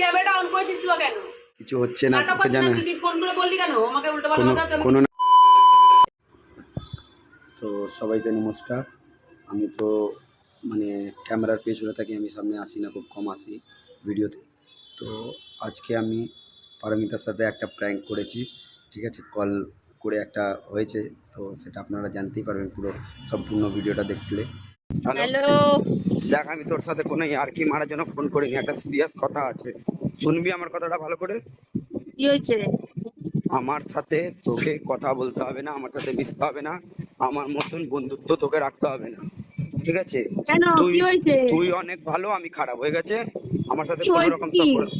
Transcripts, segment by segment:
ক্যামেরাটা অন করেছিস কেন? কিছু হচ্ছে না তোকে তুই ফোন করে বললি কেন? আমাকে উল্টো পাল্টা কথা কোনো তো সবাইকে নমস্কার। আমি তো মানে ক্যামেরার পেছনে থাকি আমি সামনে আসি না খুব কম আসি ভিডিওতে। তো আজকে আমি পারমিতার সাথে একটা প্র্যাঙ্ক করেছি ঠিক আছে? কল করে একটা হয়েছে তো সেটা আপনারা জানতেই পারবেন পুরো সম্পূর্ণ ভিডিওটা দেখলে। হ্যালো। দেখ আমি তোর সাথে কোনো আর কি মারার জন্য ফোন করিনি একটা সিরিয়াস কথা আছে। শুনবি আমার কথাটা ভালো করে? কি হয়েছে? আমার সাথে তোকে কথা বলতে হবে না আমার সাথে মিশতে হবে না আমার মতন বন্ধুত্ব তোকে রাখতে হবে না। ঠিক আছে? কেন? তুই তুই অনেক ভালো আমি খারাপ হয়ে গেছে? আমার সাথে কোনো রকম সম্পর্ক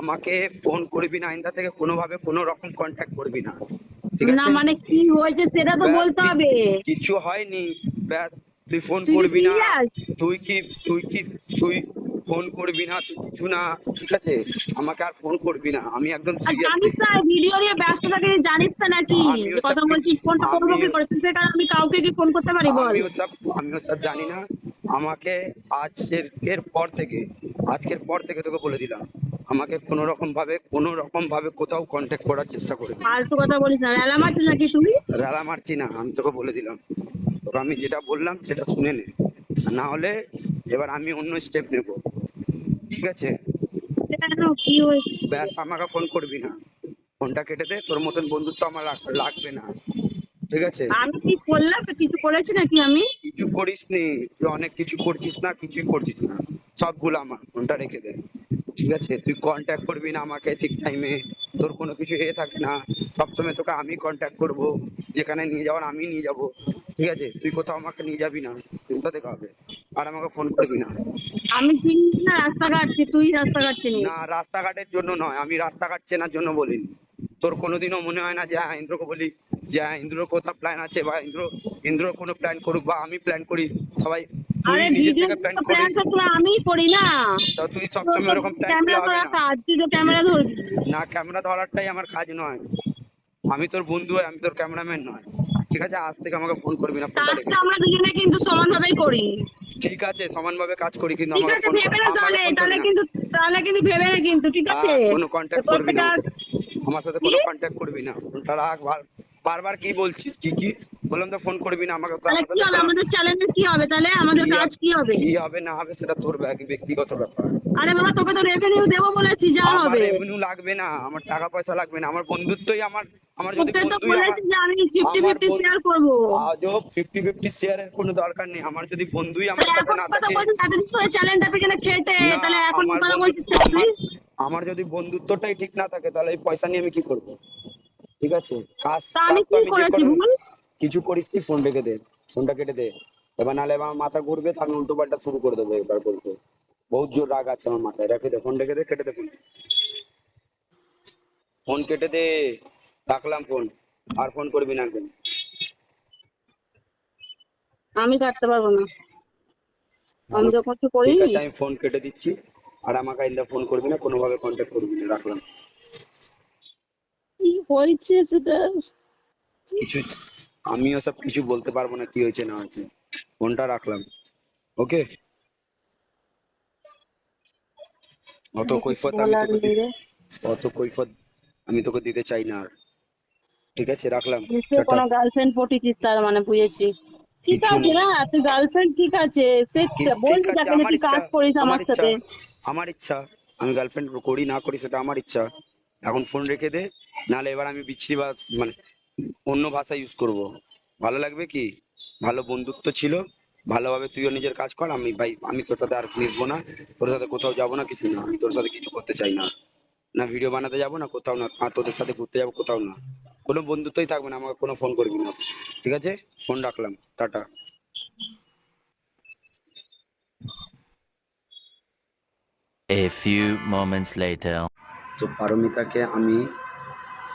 আমাকে ফোন করবি না আইন্দা থেকে কোনোভাবে কোনো রকম কন্ট্যাক্ট করবি না। ঠিক না মানে কি হয়েছে সেটা তো বলতে হবে। কিছু হয়নি। ব্যাস তুই ফোন করবি না। তুই কি তুই কি তুই ফোন করবি না তুই কিছু না ঠিক আছে? আমাকে আর ফোন করবি না আমি একদম জানিস না ভিডিও নিয়ে ব্যস্ত থাকে জানিস তো নাকি? কথা বলছিস ফোনটা করব কি করে? তুই আমি কাউকে কি ফোন করতে পারি বল? আমিও সব আমিও সব জানি না। আমাকে আজকের এর পর থেকে আজকের পর থেকে তোকে বলে দিলাম। আমাকে কোনো রকম ভাবে কোনো রকম ভাবে কোথাও কন্ট্যাক্ট করার চেষ্টা করবি না। ফালতু কথা বলিস না। রেলা মারছিস নাকি তুই? রালা মারছি না আমি তোকে বলে দিলাম। তোকে আমি যেটা বললাম সেটা শুনে নে। না হলে এবার আমি অন্য স্টেপ নেব। ঠিক আছে? ব্যাস আমাকে ফোন করবি না। ফোনটা কেটে দে তোর মতন বন্ধুত্ব আমার লাগবে না। ঠিক আছে? আমি কি করলাম কিছু করেছি নাকি আমি? কিছু করিস নি। তুই অনেক কিছু করছিস না কিছুই করছিস না। সবগুলো আমার। ফোনটা রেখে দে। ঠিক আছে? তুই কন্ট্যাক্ট করবি না আমাকে ঠিক টাইমে তোর কোনো কিছু এ থাকে না। সবসময় তোকে আমি কন্ট্যাক্ট করব। যেখানে নিয়ে যাওয়ার আমি নিয়ে যাব। ঠিক আছে? তুই কোথাও আমাকে নিয়ে যাবি না চিন্তা দেখা হবে? আর আমাকে ফোন করবি না। আমি ঠিক না রাস্তা কাটছি তুই রাস্তাঘাট কাটছিস না রাস্তাঘাটের জন্য নয় আমি রাস্তাঘাট চেনার জন্য বলিনি। তোর কোনোদিনও মনে হয় না যে হ্যাঁ ইন্দ্রকে বলি যে হ্যাঁ ইন্দ্রর কোথাও প্ল্যান আছে বা ইন্দ্র ইন্দ্র কোনো প্ল্যান করুক বা আমি প্ল্যান করি সবাই আরে ভিডিও থেকে প্ল্যান করিস। আমিই করি না। তা তুই সবসময় ওরকম প্ল্যান ক্যামেরা না কাজ তুই তো ক্যামেরা ধরবি। না ক্যামেরা ধরারটাই আমার কাজ নয়। আমি তোর বন্ধু আমি তোর ক্যামেরাম্যান নয়। ঠিক আছে আজ থেকে আমাকে ফোন করবি না কাজটা আমরা দুজনে কিন্তু সমানভাবেই করি। ঠিক আছে সমানভাবে কাজ করি কিন্তু ঠিক আমাকে আছে ফোন ভেবে না তাহলে তাহলে কিন্তু তাহলে কিন্তু ভেবে না কিন্তু ঠিক আছে? কোনো কন্ট্যাক্ট করবি না। আমার সাথে কোনো কন্ট্যাক্ট করবি না। রাখ বারবার কি বলছিস কি কি? বললাম তো ফোন করবি না আমাকে তাহলে কি হবে আমাদের চ্যালেঞ্জে কি হবে তাহলে? আমাদের কাজ কি হবে? কি হবে না হবে সেটা তোর ব্যক্তিগত ব্যাপার। আরে বাবা তোকে তো রেভিনিউ দেবো বলেছি যা হবে। রেভিনিউ লাগবে না আমার টাকা পয়সা লাগবে না আমার বন্ধুত্বই আমার আমার যদি আজও ফিফটি ফিফটি শেয়ারের কোনো দরকার নেই। আমার যদি বন্ধুই আমার সাথে না থাকে আমার যদি বন্ধুত্বটাই ঠিক না থাকে তাহলে এই পয়সা নিয়ে আমি কি করব? ঠিক আছে? কাজ তো আমি কিছু করিস তুই ফোন রেখে দে। ফোনটা কেটে দে। এবার নাহলে আমার মাথা ঘুরবে তো আমি উল্টো পাল্টা শুরু করে দেবো এবার বলতে। বহুত জোর রাগ আছে আমার মাথায়। রেখে দে ফোন রেখে দে কেটে দে ফোন ফোন কেটে দে। রাখলাম ফোন আর ফোন করবি না একদম আমি কাটতে পারব না। আমি যখন কিছু করি ঠিক আছে আমি ফোন কেটে দিচ্ছি আর আমাকে আইন্দা ফোন করবি না কোনোভাবে কন্ট্যাক্ট করবি না রাখলাম। কি হয়েছে সেটা? কিছু আমিও সব কিছু বলতে পারব না কি হয়েছে না হয়েছে। ফোনটা রাখলাম। ওকে? অত কৈফত আমি তোকে। অত কৈফত আমি তোকে দিতে চাই না আর। ঠিক আছে রাখলাম। নিশ্চয়ই টাটা। কোনো গার্লফ্রেন্ড পটিছিস তার মানে বুঝেছি। ঠিক আছে না। তুই গার্লফ্রেন্ড ঠিক আছে সে যাকে আমার তুই কাজ করিস আমার সাথে। আমার ইচ্ছা। আমি গার্লফ্রেন্ড করি না করি সেটা আমার ইচ্ছা। এখন ফোন রেখে দে নাহলে এবার আমি বিচ্ছিরি বা মানে অন্য ভাষা ইউজ করব। ভালো লাগবে কি? ভালো বন্ধুত্ব ছিল। ভালোভাবে তুইও নিজের কাজ কর আমি ভাই আমি তোর সাথে আর মিশবো না। তোর সাথে কোথাও যাব না কিছু না। আমি তোর সাথে কিছু করতে চাই না। না ভিডিও বানাতে যাব না কোথাও না। আর তোদের সাথে ঘুরতে যাব কোথাও না। কোনো বন্ধুত্বই থাকবে না আমাকে কোনো ফোন করবি না। ঠিক আছে? ফোন রাখলাম। Tata. A few moments later. তো পারমিতাকে আমি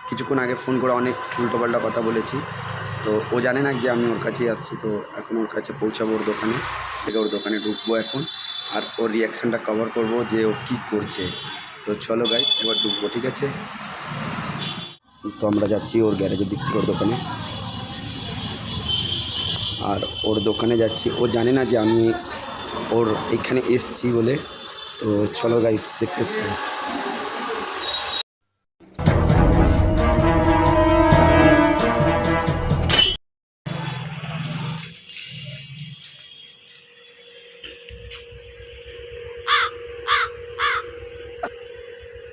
কিছুক্ষণ আগে ফোন করে অনেক উল্টোপাল্টা কথা বলেছি। তো ও জানে না যে আমি ওর কাছেই আসছি তো এখন ওর কাছে পৌঁছাবো ওর দোকানে। থেকে ওর দোকানে ঢুকবো এখন। আর ওর রিয়াকশানটা কভার করব যে ও কী করছে। তো চলো গাইস এবার ঢুকবো ঠিক আছে? তো আমরা যাচ্ছি ওর গ্যারেজের দিক থেকে ওর দোকানে। আর ওর দোকানে যাচ্ছি। ও জানে না যে আমি ওর এখানে এসছি বলে। তো চলো গাইস দেখতে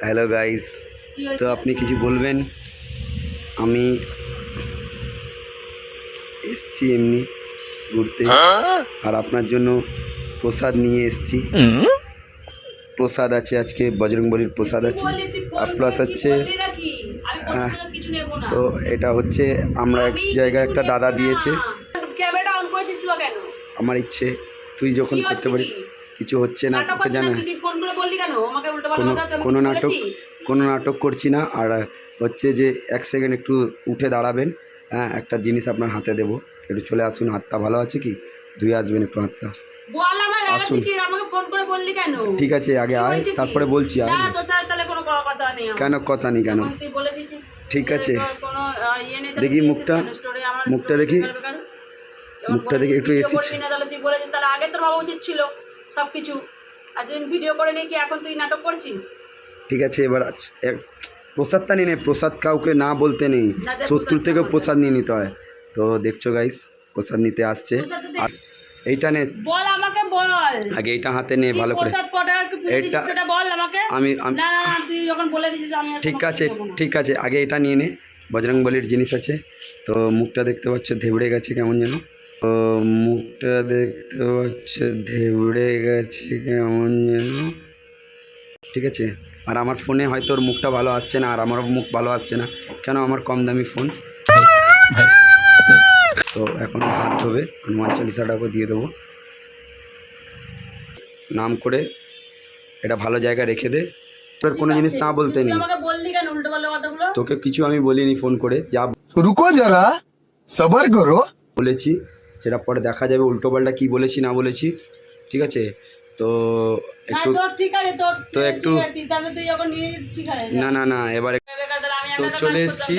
হ্যালো গাইস তো আপনি কিছু বলবেন? আমি এসছি এমনি ঘুরতে। আর আপনার জন্য প্রসাদ নিয়ে এসছি। প্রসাদ আছে আজকে বজরংবলির প্রসাদ আছে। আর প্লাস হচ্ছে না। তো এটা হচ্ছে আমরা এক জায়গায় একটা দাদা দিয়েছে। আমার ইচ্ছে তুই যখন করতে পারিস কিছু হচ্ছে না নাটক তোকে জানা কেন? আমাকে উল্টো পাল্টা কোনো কোনো নাটক? কোনো নাটক করছি না। আর হচ্ছে যে এক সেকেন্ড একটু উঠে দাঁড়াবেন। হ্যাঁ একটা জিনিস আপনার হাতে দেবো। একটু চলে আসুন হাতটা ভালো আছে কি? ধুয়ে আসবেন একটু হাতটা। আসুন। ঠিক আছে আগে আয় তারপরে বলছি আয়। কোনো কথা নেই। কেন নেই ঠিক আছে। ইয়ে নেই, দেখি মুখটা, মুখটা দেখি। মুখটা দেখি, একটু এসেছে। আগে তোর ভাবা উচিত ছিল সবকিছু। আর যদি ভিডিও করে নিয়ে কি এখন তুই নাটক করছিস? ঠিক আছে এবার এক প্রসাদটা নিয়ে নে প্রসাদ কাউকে না বলতে নেই প্রসাদ থেকে প্রসাদ নিয়ে নিতে হয়। তো দেখছ গাইস প্রসাদ নিতে আসছে। আর এইটা নে। বল আমাকে বল। আগে এইটা হাতে নে ভালো করে। এটা- সেটা বল আমাকে। আমি- না না তুই যখন বলে দিছিস আমি ঠিক আছে। ঠিক আছে আগে এটা নিয়ে নে বজরংবলির জিনিস আছে। তো মুখটা দেখতে পাচ্ছ ধেবড়ে গেছে কেমন যেন। তো মুখটা দেখতে পাচ্ছ ধেবড়ে গেছে কেমন যেন। ঠিক আছে? আর আমার ফোনে হয়তো ওর মুখটা ভালো আসছে না আর আমার মুখ ভালো আসছে না। কেন আমার কম দামি ফোন তো এখন হাত ধোবে হনুমান চালিশাটাকে দিয়ে দেবো। নাম করে এটা ভালো জায়গা রেখে দে। তোর কোনো জিনিস না বলতে নেই। তোকে কিছু আমি বলিনি ফোন করে যা রুকো যারা সবার করো। বলেছি সেটা পরে দেখা যাবে উল্টোপাল্টা কি বলেছি না বলেছি। ঠিক আছে? তো একটু তো একটু- না না না এবার তো চলে এসছি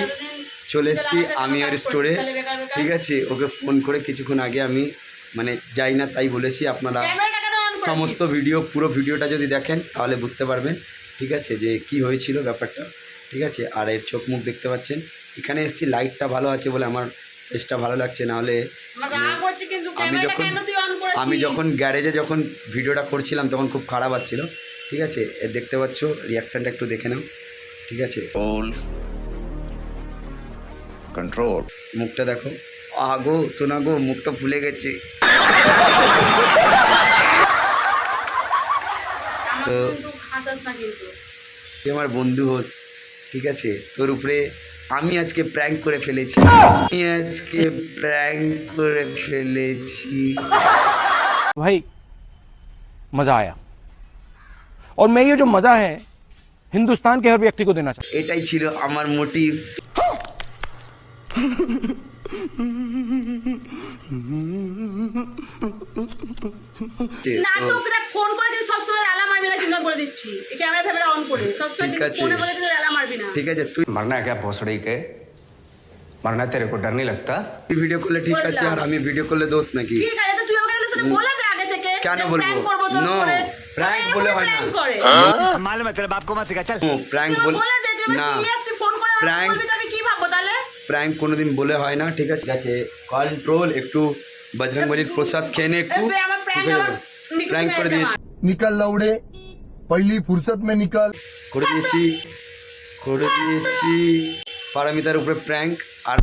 চলে এসছি আমি আর স্টোরে। ঠিক আছে ওকে ফোন করে কিছুক্ষণ আগে আমি মানে যাই না তাই বলেছি আপনারা? সমস্ত ভিডিও পুরো ভিডিওটা যদি দেখেন তাহলে বুঝতে পারবেন ঠিক আছে যে কি হয়েছিল ব্যাপারটা ঠিক আছে আর এর চোখ মুখ দেখতে পাচ্ছেন এখানে এসছি লাইটটা ভালো আছে বলে আমার ফেসটা ভালো লাগছে নাহলে আমার রাগ হচ্ছে কিন্তু আমি যখন কেন তুই অন করেছিস? আমি যখন গ্যারেজে যখন ভিডিওটা করছিলাম তখন খুব খারাপ আসছিল ঠিক আছে? দেখতে পাচ্ছ রিয়াকশানটা একটু দেখে নাও ঠিক আছে. Control. মুখটা দেখো। আগো শোনা গো মুখটা ফুলে গেছে। তো- আমার বন্ধু হোস ঠিক আছে? তোর উপরে আমি আজকে প্র্যাঙ্ক করে ফেলেছি আমি আজকে প্র্যাঙ্ক করে ফেলেছি भाई मजा आया और मैं ये जो मजा है हिंदुस्तान के हर व्यक्ति को देना चाहता हूं এটাই ছিল আমার মোটিভ নাটক দেখ ফোন করে দিস সবসময় অ্যালার্ম মারবি না কিন্তু আমি বলে দিচ্ছি এই ক্যামেরা ফ্যামেরা অন করে সবসময় ঠিক কিন্তু আছে। ফোনে বলে কিন্তু অ্যালার্ম মারবি না ঠিক আছে তুই मरना है क्या भोसड़ी के मरना तेरे को डर नहीं लगता ভিডিও করলে ঠিক আছে আর আমি ভিডিও করলে দোষ নাকি ঠিক আছে তো তুই আমাকে তাহলে সেটা বলে দে আগে থেকে কেন যে বলবো? prank করবো তোর No, উপরে prank সবাই বলে এরকম হয় না। prank করে मालूम है तेरे बाप को मत सिखा चल প্র্যাঙ্ক তুই বল আমাকে বলে দে তুই না সিরিয়াস প্র্যাঙ্ক কোনো দিন বলে হয় না ঠিক আছে? আছে কন্ট্রোল একটু বজরংবলির প্রসাদ খেয়ে নে একটু প্র্যাঙ্ক করে দিয়েছি। নিকাল লাউড়ে পহলি ফুরসত মে নিকাল। করে দিয়েছি করে দিয়েছি। পারামিতার উপরে প্র্যাঙ্ক আর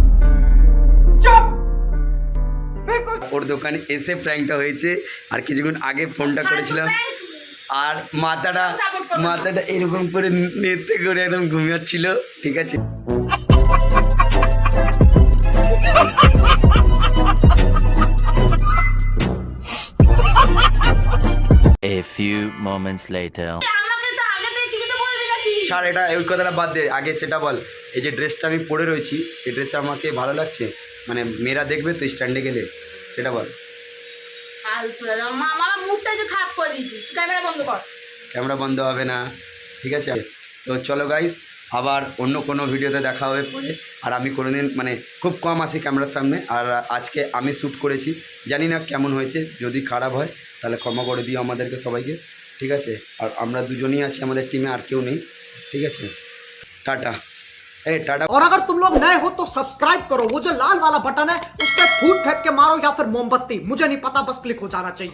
ওর দোকানে এসে প্র্যাঙ্কটা হয়েছে আর কিছুক্ষণ আগে ফোনটা করেছিলাম। আর মাথাটা মাথাটা এরকম করে নেতে করে একদম ঘুমিয়াচ্ছিল ঠিক আছে? Moments later. আমাকে তো আগে থেকে কিছু তো বলবি নাকি? ছাড় এটা ওই কথাটা বাদ দে। আগে সেটা বল। এই যে ড্রেসটা আমি পরে রয়েছি এই ড্রেসটা আমাকে ভালো লাগছে? মানে মেয়েরা দেখবে তো স্ট্যান্ডে গেলে। সেটা বল। ক্যামেরা বন্ধ ক্যামেরা বন্ধ হবে না। ঠিক আছে। তো চলো গাইস আবার অন্য কোনো ভিডিওতে দেখা হবে পরে। আর আমি কোনোদিন মানে খুব কম আসি ক্যামেরার সামনে। আর আজকে আমি শ্যুট করেছি। জানি না কেমন হয়েছে। যদি খারাপ হয় তাহলে ক্ষমা করে দিও আমাদেরকে সবাইকে। ঠিক আছে আর আমরা দুজনই আছি আমাদের টিমে আর কেউ নেই ঠিক আছে টাটা এই টাটা और अगर तुम लोग नए हो तो सब्सक्राइब करो वो जो लाल वाला बटन है उस पर फूट फेंक के मारो या फिर मोमबत्ती मुझे नहीं पता बस क्लिक हो जाना चाहिए